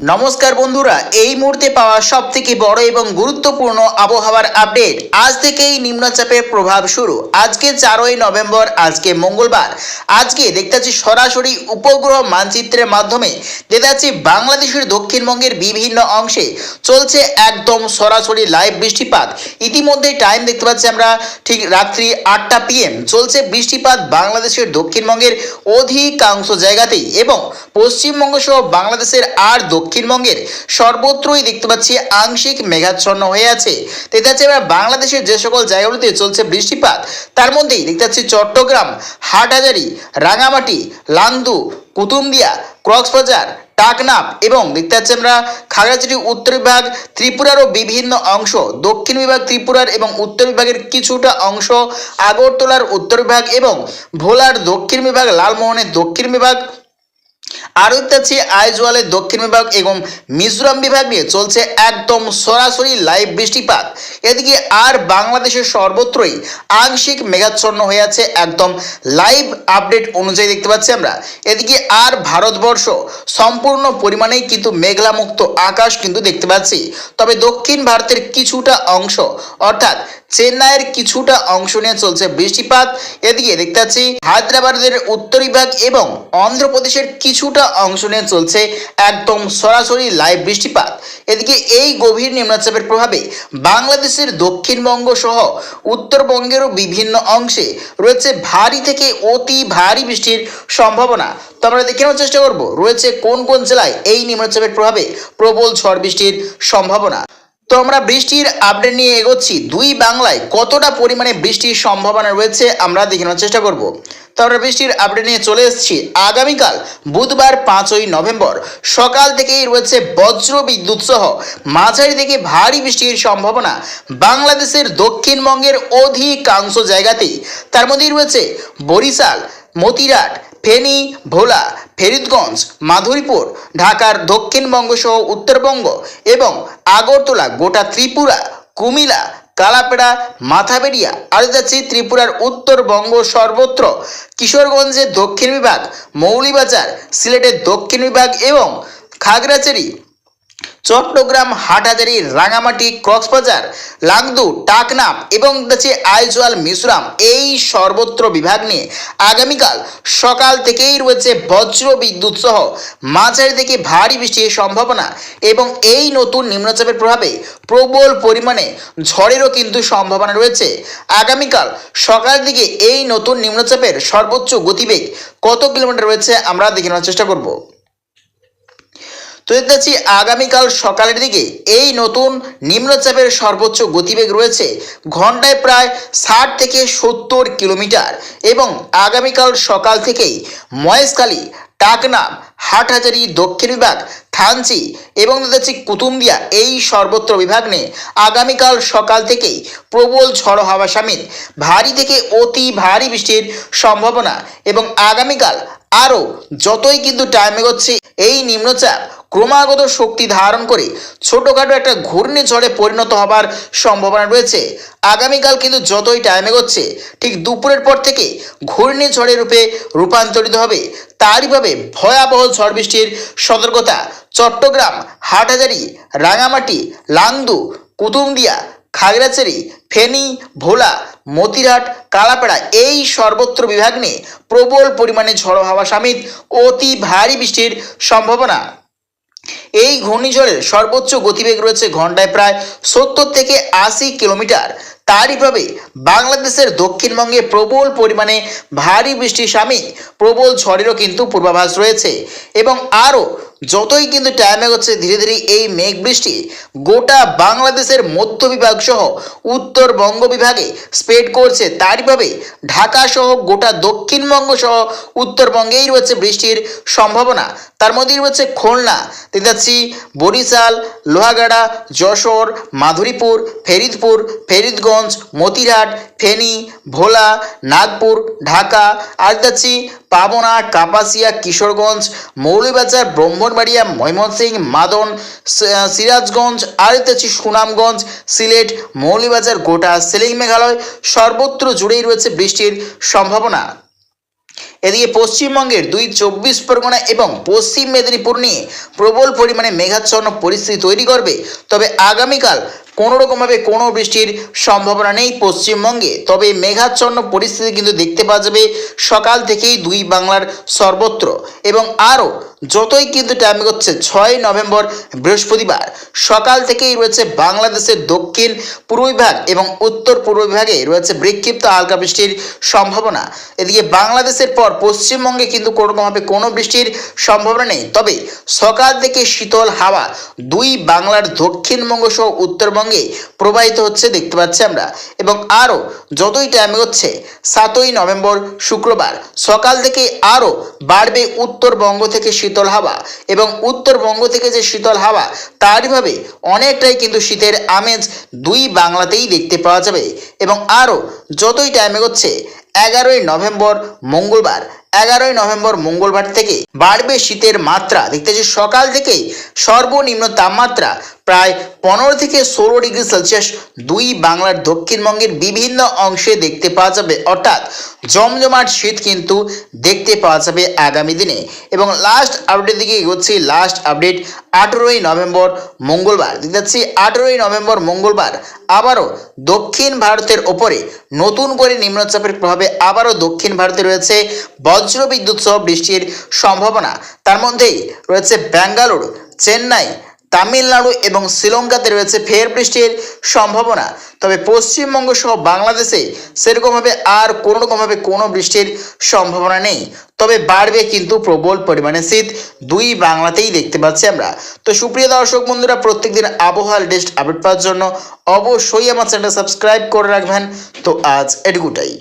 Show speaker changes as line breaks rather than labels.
নমস্কার বন্ধুরা, এই মুহূর্তে পাওয়া সব থেকে বড় এবং গুরুত্বপূর্ণ আবহাওয়ার আপডেট আজ থেকেই নিম্নচাপের প্রভাব শুরু। আজকে চারই নভেম্বর, আজকে মঙ্গলবার। আজকে দেখতে পাচ্ছি সরাসরি উপগ্রহ মানচিত্রের মাধ্যমে দেখতে পাচ্ছি বাংলাদেশের দক্ষিণবঙ্গের বিভিন্ন অংশে চলছে একদম সরাসরি লাইভ বৃষ্টিপাত। ইতিমধ্যে টাইম দেখতে পাচ্ছি আমরা ঠিক রাত্রি আটটা পিএম চলছে বৃষ্টিপাত বাংলাদেশের দক্ষিণবঙ্গের অধিকাংশ জায়গাতেই এবং পশ্চিমবঙ্গ সহ বাংলাদেশের আর দক্ষিণবঙ্গের সর্বত্রই দেখতে পাচ্ছি আংশিক মেঘাচ্ছন্ন হয়ে আছে। দেখতে পাচ্ছি আমরা বাংলাদেশের যে সকল জায়গাগুলোতে চলছে বৃষ্টিপাত, তার মধ্যেই দেখতে পাচ্ছি চট্টগ্রাম, হাটহাজারি, রাঙামাটি, লান্দু কুতুমদিয়া কক্সবাজার টাকনাপ এবং দেখতে পাচ্ছি আমরা খাগড়াছড়ি উত্তর বিভাগ, ত্রিপুরারও বিভিন্ন অংশ, দক্ষিণ বিভাগ ত্রিপুরার এবং উত্তর বিভাগের কিছুটা অংশ আগরতলার উত্তর বিভাগ এবং ভোলার দক্ষিণ বিভাগ, লালমোহনের দক্ষিণ বিভাগ আরও দেখতে পাচ্ছি আইজওয়ালের দক্ষিণ বিভাগ এবং মিজোরাম বিভাগ নিয়ে চলছে একদম সরাসরি লাইভ বৃষ্টিপাত। এদিকে আর বাংলাদেশের সর্বত্রই আংশিক মেঘাচ্ছন্ন হয়ে আছে, একদম লাইভ আপডেট অনুযায়ী দেখতে পাচ্ছি আমরা। এদিকে আর ভারতবর্ষ সম্পূর্ণ পরিমাণেই কিন্তু মেঘলামুক্ত আকাশ কিন্তু দেখতে পাচ্ছি। তবে দক্ষিণ ভারতের কিছুটা অংশ, অর্থাৎ চেন্নাইয়ের কিছুটা অংশ নিয়ে চলছে বৃষ্টিপাত। এদিকে দেখতে পাচ্ছি হায়দ্রাবাদের উত্তর বিভাগ এবং অন্ধ্রপ্রদেশের কিছুটা অংশ নিয়ে চলছে একদম সরাসরি লাইভ বৃষ্টিপাত। এদিকে এই গভীর নিম্নচাপের প্রভাবে বাংলাদেশের দক্ষিণবঙ্গ সহ উত্তরবঙ্গেরও বিভিন্ন অংশে রয়েছে ভারী থেকে অতি ভারী বৃষ্টির সম্ভাবনা। তো আমরা দেখে নেওয়ার চেষ্টা করব, রয়েছে কোন কোন জেলায় এই নিম্নচাপের প্রভাবে প্রবল ঝড় বৃষ্টির সম্ভাবনা। তো আমরা বৃষ্টির আপডেট নিয়ে এগোচ্ছি। দুই বাংলায় কতটা পরিমাণে বৃষ্টির সম্ভাবনা রয়েছে আমরা দেখে নেওয়ার চেষ্টা করব। তো আমরা বৃষ্টির আপডেট নিয়ে চলে এসেছি। আগামীকাল বুধবার পাঁচই নভেম্বর, সকাল থেকেই রয়েছে বজ্র বিদ্যুৎ সহ। মাঝারি থেকে ভারী বৃষ্টির সম্ভাবনা বাংলাদেশের দক্ষিণবঙ্গের অধিকাংশ জায়গাতেই। তার মধ্যেই রয়েছে বরিশাল, মতিরাট, ফেনী, ভোলা ফেরিদগঞ্জ, মাধুরীপুর, ঢাকার দক্ষিণবঙ্গ সহ উত্তরবঙ্গ এবং আগরতলা, গোটা ত্রিপুরা কুমিলা কালাপেড়া, মাথাবেড়িয়া আর যাচ্ছি ত্রিপুরার উত্তরবঙ্গ সর্বত্র, কিশোরগঞ্জের দক্ষিণ বিভাগ, মৌলিবাজার, সিলেটের দক্ষিণ বিভাগ এবং খাগড়াছড়ি চট্টগ্রাম, হাটহাজারি, রাঙামাটি, কক্সবাজার, লাংদু টাকনাপ এবং হচ্ছে আইজওয়াল, মিজোরাম এই সর্বত্র বিভাগ নিয়ে আগামীকাল সকাল থেকেই রয়েছে বজ্র বিদ্যুৎ সহ মাঝারি থেকে ভারী বৃষ্টির সম্ভাবনা এবং এই নতুন নিম্নচাপের প্রভাবে প্রবল পরিমাণে ঝড়েরও কিন্তু সম্ভাবনা রয়েছে। আগামীকাল সকাল দিকে এই নতুন নিম্নচাপের সর্বোচ্চ গতিবেগ কত কিলোমিটার রয়েছে আমরা দেখে নেওয়ার চেষ্টা করব। তো দেখতে পাচ্ছি আগামীকাল সকালের দিকে এই নতুন নিম্নচাপের সর্বোচ্চ গতিবেগ রয়েছে ঘন্টায় প্রায় ষাট থেকে সত্তর কিলোমিটার এবং আগামীকাল সকাল থেকেই মহেশখালী, টাকনাম, হাটহাজারি, দক্ষিণ বিভাগ, থানচি এবং দেখতে পাচ্ছি কুতুম্বিয়া এই সর্বত্র বিভাগ নিয়ে আগামীকাল সকাল থেকেই প্রবল ঝড় হাওয়া সামিল। ভারী থেকে অতি ভারী বৃষ্টির সম্ভাবনা এবং আগামীকাল আরও যতই কিন্তু টাইম এগোচ্ছে, এই নিম্নচাপ ক্রমাগত শক্তি ধারণ করে ছোটোখাটো একটা ঘূর্ণিঝড়ে পরিণত হবার সম্ভাবনা রয়েছে। আগামীকাল কিন্তু যতই টাইম এগোচ্ছে, ঠিক দুপুরের পর থেকে ঘূর্ণিঝড়ের রূপে রূপান্তরিত হবে। তারইভাবে ভয়াবহ ঝড় বৃষ্টির সতর্কতা চট্টগ্রাম, হাটহাজারি, রাঙামাটি লাংদু কুতুমদিয়া খাগড়াছড়ি, ফেনী, ভোলা, মতিরহাট, কালাপাড়া এই সর্বত্র বিভাগ নিয়ে প্রবল পরিমাণে ঝড়ো হাওয়া সামিল অতি ভারী বৃষ্টির সম্ভাবনা। এই ঘূর্ণিঝড়ের সর্বোচ্চ গতিবেগ রয়েছে ঘন্টায় প্রায় সত্তর থেকে আশি কিলোমিটার। তারই প্রভাবে বাংলাদেশের দক্ষিণবঙ্গে প্রবল পরিমাণে ভারী বৃষ্টির সামিল প্রবল ঝড়েরও কিন্তু পূর্বাভাস রয়েছে। এবং আরও যতই কিন্তু টাইম এগোচ্ছে, ধীরে ধীরে এই মেঘ বৃষ্টি গোটা বাংলাদেশের মধ্য বিভাগ সহ উত্তরবঙ্গ বিভাগে স্প্রেড করছে। তারইভাবে ঢাকা সহ গোটা দক্ষিণবঙ্গ সহ উত্তরবঙ্গেই রয়েছে বৃষ্টির সম্ভাবনা। তার মধ্যেই রয়েছে খুলনা, দেখতে পাচ্ছি বরিশাল, লোহাগাড়া, যশোর, মাধুরীপুর, ফেরিদপুর, ফেরিদগঞ্জ, মতিরহাট, ফেনী, ভোলা, নাগপুর, ঢাকা। আর যাচ্ছি পাবনা, কাপাসিয়া, কিশোরগঞ্জ, মৌলভীবাজার, ব্রহ্মণবাড়িয়া, ময়মনসিংহ, মাদন সিরাজগঞ্জ আর যাচ্ছি সুনামগঞ্জ, সিলেট, মৌলভীবাজার, গোটা সিলিং মেঘালয় সর্বত্র জুড়েই রয়েছে বৃষ্টির সম্ভাবনা। এদিকে পশ্চিমবঙ্গের দুই চব্বিশ পরগনা এবং পশ্চিম মেদিনীপুর নিয়ে প্রবল পরিমাণে মেঘাচ্ছন্ন পরিস্থিতি তৈরি করবে। তবে আগামীকাল কোনো রকমভাবে কোনো বৃষ্টির সম্ভাবনা নেই পশ্চিমবঙ্গে। তবে মেঘাচ্ছন্ন পরিস্থিতি কিন্তু দেখতে পাওয়া যাবে সকাল থেকেই দুই বাংলার সর্বত্র। এবং আরও যতই কিন্তু টাইম হচ্ছে ছয় নভেম্বর বৃহস্পতিবার, সকাল থেকেই রয়েছে বাংলাদেশের দক্ষিণ পূর্ব বিভাগ এবং উত্তর পূর্ব বিভাগে রয়েছে বিক্ষিপ্ত হালকা বৃষ্টির সম্ভাবনা। এদিকে বাংলাদেশের পর পশ্চিমবঙ্গে কিন্তু কোনোরকমভাবে কোনো বৃষ্টির সম্ভাবনা নেই। তবে সকাল থেকে শীতল হাওয়া দুই বাংলার দক্ষিণবঙ্গ সহ উত্তরবঙ্গে প্রবাহিত হচ্ছে দেখতে পাচ্ছি আমরা। এবং আরও যতই টাইম হচ্ছে সাতই নভেম্বর শুক্রবার সকাল থেকে আরও বাড়বে উত্তরবঙ্গ থেকে শীতল হাওয়া। এবং উত্তরবঙ্গ থেকে যে শীতল হাওয়া তারইভাবে অনেকটাই কিন্তু শীতের আমেজ দুই বাংলাতেই দেখতে পাওয়া যাবে। এবং আরও যতই টাইম এগোচ্ছে, এগারোই নভেম্বর মঙ্গলবার এগারোই নভেম্বর মঙ্গলবার থেকে বাড়বে শীতের মাত্রা। দেখতে পাচ্ছি সকাল থেকেই সর্বনিম্ন তাপমাত্রা প্রায় পনেরো থেকে ষোলো ডিগ্রি সেলসিয়াস দুই বাংলার দক্ষিণবঙ্গের বিভিন্ন অংশে দেখতে পাওয়া যাবে। অর্থাৎ জমজমাট শীত কিন্তু দেখতে পাওয়া যাবে আগামী দিনে। এবং লাস্ট আপডেট দিকে এগোচ্ছি। লাস্ট আপডেট আঠেরোই নভেম্বর মঙ্গলবার। দেখতে পাচ্ছি আঠেরোই নভেম্বর মঙ্গলবার আবারও দক্ষিণ ভারতের ওপরে নতুন করে নিম্নচাপের প্রভাবে আবারও দক্ষিণ ভারতে রয়েছে। বিদ্যুৎ সহ বৃষ্টির সম্ভাবনা। তার মধ্যেই রয়েছে ব্যাঙ্গালোর, চেন্নাই, তামিলনাড়ু এবং শ্রীলঙ্কাতে রয়েছে ফের বৃষ্টির সম্ভাবনা। তবে পশ্চিমবঙ্গ সহ বাংলাদেশে সেরকমভাবে আর কোনো রকমভাবে কোনো বৃষ্টির সম্ভাবনা নেই। তবে বাড়বে কিন্তু প্রবল পরিমাণে শীত। দুই বাংলাতেই দেখতে পাচ্ছি আমরা। তো সুপ্রিয় দর্শক বন্ধুরা, প্রত্যেকদিন আবহাওয়ার লেটেস্ট আপডেট পাওয়ার জন্য অবশ্যই আমার চ্যানেলটা সাবস্ক্রাইব করে রাখবেন। তো আজ এটুকুটাই।